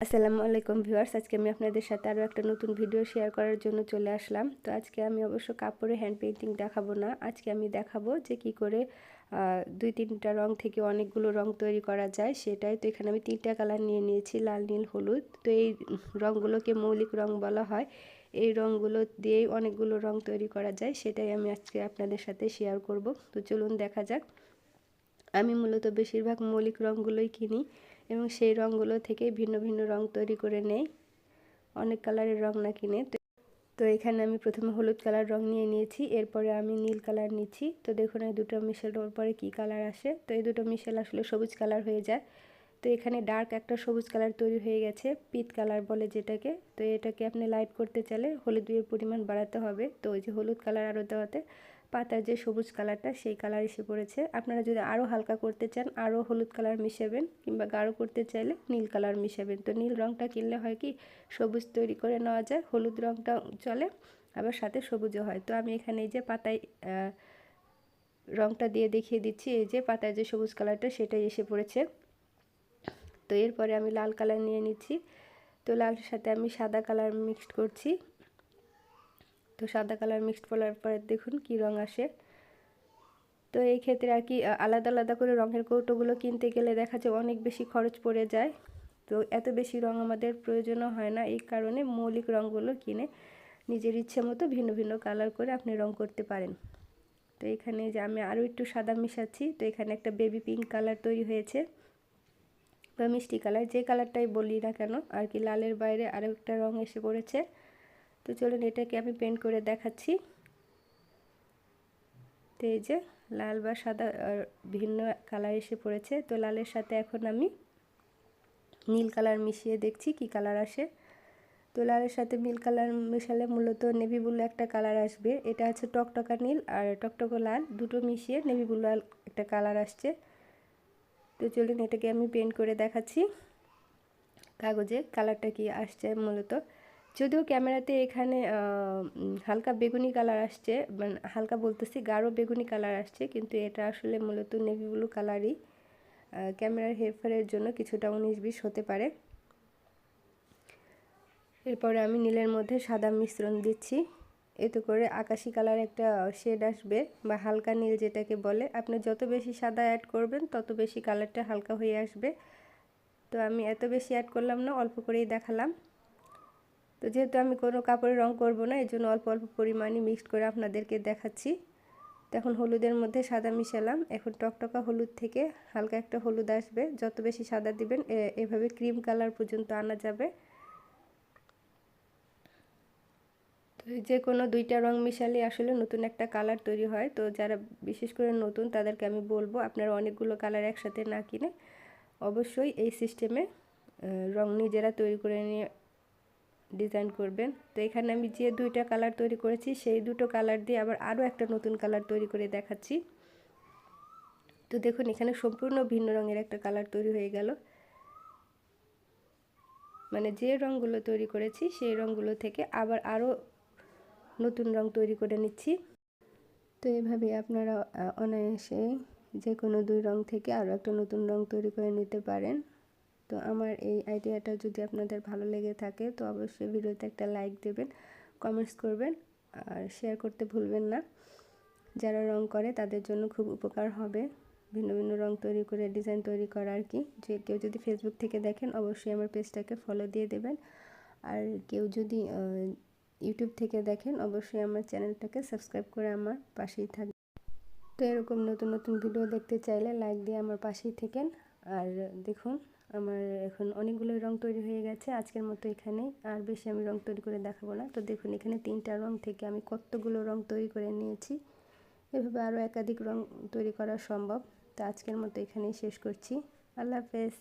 আসসালামু আলাইকুম ভিউয়ার্স, আজকে আমি আপনাদের সাথে আরও একটা নতুন ভিডিও শেয়ার করার জন্য চলে আসলাম। তো আজকে আমি অবশ্য কাপড়ে হ্যান্ড পেন্টিং দেখাবো না। আজকে আমি দেখাবো যে কি করে দুই তিনটা রং থেকে অনেকগুলো রং তৈরি করা যায়। সেটাই তো এখানে আমি তিনটা কালার নিয়ে নিয়েছি, লাল, নীল, হলুদ। তো এই রঙগুলোকে মৌলিক রং বলা হয়। এই রঙগুলো দিয়েই অনেকগুলো রং তৈরি করা যায়। সেটাই আমি আজকে আপনাদের সাথে শেয়ার করব। তো চলুন দেখা যাক। আমি মূলত বেশিরভাগ মৌলিক রঙগুলোই কিনি। এবং সেই রঙগুলো থেকে ভিন্ন ভিন্ন রং তৈরি করে নেই। অনেক কালারের রং না কিনে তো এখানে আমি প্রথমে হলুদ কালার রং নিয়ে নিয়েছি, এরপরে আমি নীল কালার নিচ্ছি। তো দেখুন এই দুটো মিশেলের পরে কি কালার আসে। তো এই দুটো মিশেল আসলে সবুজ কালার হয়ে যায়। তো এখানে ডার্ক একটা সবুজ কালার তৈরি হয়ে গেছে পিত কালার বলে যেটাকে। তো এটাকে আপনি লাইট করতে চাইলে হলুদ হলুদের পরিমাণ বাড়াতে হবে। তো ওই যে হলুদ কালার আরও দেওয়াতে পাতার যে সবুজ কালারটা, সেই কালার এসে পড়েছে। আপনারা যদি আরও হালকা করতে চান আরও হলুদ কালার মিশাবেন, কিংবা গাঢ় করতে চাইলে নীল কালার মিশাবেন। তো নীল রঙটা কিনলে হয় কি, সবুজ তৈরি করে নেওয়া যায়, হলুদ রঙটা চলে, আবার সাথে সবুজও হয়। তো আমি এখানে এই যে পাতায় রঙটা দিয়ে দেখিয়ে দিচ্ছি, এই যে পাতায় যে সবুজ কালারটা, সেটাই এসে পড়েছে। তো এরপরে আমি লাল কালার নিয়ে নিচ্ছি। তো লালের সাথে আমি সাদা কালার মিক্সড করছি। তো সাদা কালার মিক্সড করার পরে দেখুন কি রং আসে। তো এই ক্ষেত্রে আর কি আলাদা আলাদা করে রঙের কৌটোগুলো কিনতে গেলে দেখা যায় অনেক বেশি খরচ পড়ে যায়। তো এত বেশি রং আমাদের প্রয়োজনও হয় না, এই কারণে মৌলিক রঙগুলো কিনে নিজের ইচ্ছে মতো ভিন্ন ভিন্ন কালার করে আপনি রং করতে পারেন। তো এখানে যে আমি আরও একটু সাদা মিশাচ্ছি, তো এখানে একটা বেবি পিঙ্ক কালার তৈরি হয়েছে। বা মিষ্টি কালার যে কালারটাই বলি না কেন, আর কি লালের বাইরে আরও একটা রং এসে পড়েছে। তো চলুন এটাকে আমি পেন্ট করে দেখাচ্ছি। তো এই যে লাল বা সাদা ভিন্ন কালার এসে পড়েছে। তো লালের সাথে এখন আমি নীল কালার মিশিয়ে দেখছি কি কালার আসে। তো লালের সাথে নীল কালার মিশালে মূলত নেভি ব্লু একটা কালার আসবে। এটা হচ্ছে টকটকা নীল আর টকটকা লাল, দুটো মিশিয়ে নেভি ব্লু একটা কালার আসছে। তো চলুন এটাকে আমি পেন্ট করে দেখাচ্ছি। কাগজে কালারটা কি আসছে মূলত। যদিও ক্যামেরাতে এখানে হালকা বেগুনি কালার আসছে মানে হালকা বলতেছি গাঢ় বেগুনি কালার আসছে, কিন্তু এটা আসলে মূলত নেভি ব্লু কালারই। ক্যামেরার হেরফেরের জন্য কিছুটা উনিশ বিশ হতে পারে। এরপরে আমি নীলের মধ্যে সাদা মিশ্রণ দিচ্ছি। এতে করে আকাশি কালার একটা শেড আসবে, বা হালকা নীল যেটাকে বলে। আপনি যত বেশি সাদা অ্যাড করবেন, তত বেশি কালারটা হালকা হয়ে আসবে। তো আমি এত বেশি অ্যাড করলাম না, অল্প করেই দেখালাম। তো যেহেতু আমি কোনো কাপড়ে রং করব না এই জন্য অল্প অল্প পরিমাণে মিক্সড করে আপনাদেরকে দেখাচ্ছি। তখন হলুদের মধ্যে সাদা মিশালাম। এখন টকটকা হলুদ থেকে হালকা একটা হলুদ আসবে। যত বেশি সাদা দিবেন এভাবে ক্রিম কালার পর্যন্ত আনা যাবে। তো যে কোনো দুইটা রং মিশালে আসলে নতুন একটা কালার তৈরি হয়। তো যারা বিশেষ করে নতুন, তাদেরকে আমি বলব, আপনারা অনেকগুলো কালার একসাথে না কিনে অবশ্যই এই সিস্টেমে রং নিজেরা তৈরি করে নিয়ে ডিজাইন করবেন। তো এখানে আমি যে দুইটা কালার তৈরি করেছি, সেই দুটো কালার দিয়ে আবার আরও একটা নতুন কালার তৈরি করে দেখাচ্ছি। তো দেখুন, এখানে সম্পূর্ণ ভিন্ন রঙের একটা কালার তৈরি হয়ে গেল। মানে যে রঙগুলো তৈরি করেছি, সেই রঙগুলো থেকে আবার আরও নতুন রং তৈরি করে নিচ্ছি। তো এভাবে আপনারা অনায়াসে যে কোনো দুই রং থেকে আরও একটা নতুন রং তৈরি করে নিতে পারেন। তো আমার এই আইডিয়াটা যদি আপনাদের ভালো লেগে থাকে, তো অবশ্যই ভিডিওতে একটা লাইক দেবেন কমেন্টস করবেন, আর শেয়ার করতে ভুলবেন না। যারা রং করে তাদের জন্য খুব উপকার হবে। ভিন্ন ভিন্ন রং তৈরি করে ডিজাইন তৈরি করা আর কি। যে কেউ যদি ফেসবুক থেকে দেখেন, অবশ্যই আমার পেজটাকে ফলো দিয়ে দেবেন। আর কেউ যদি ইউটিউব থেকে দেখেন, অবশ্যই আমার চ্যানেলটাকে সাবস্ক্রাইব করে আমার পাশেই থাকবে তো এরকম নতুন নতুন ভিডিও দেখতে চাইলে লাইক দিয়ে আমার পাশেই থাকেন। আর দেখুন আমার এখন অনেকগুলো রং তৈরি হয়ে গেছে, আজকের মতো এখানে। আর বেশি আমি রং তৈরি করে দেখাবো না। তো দেখুন, এখানে তিনটা রং থেকে আমি কতগুলো রং তৈরি করে নিয়েছি। এভাবে আরও একাধিক রং তৈরি করা সম্ভব। তো আজকের মতো এখানেই শেষ করছি। আল্লাহ হাফেজ।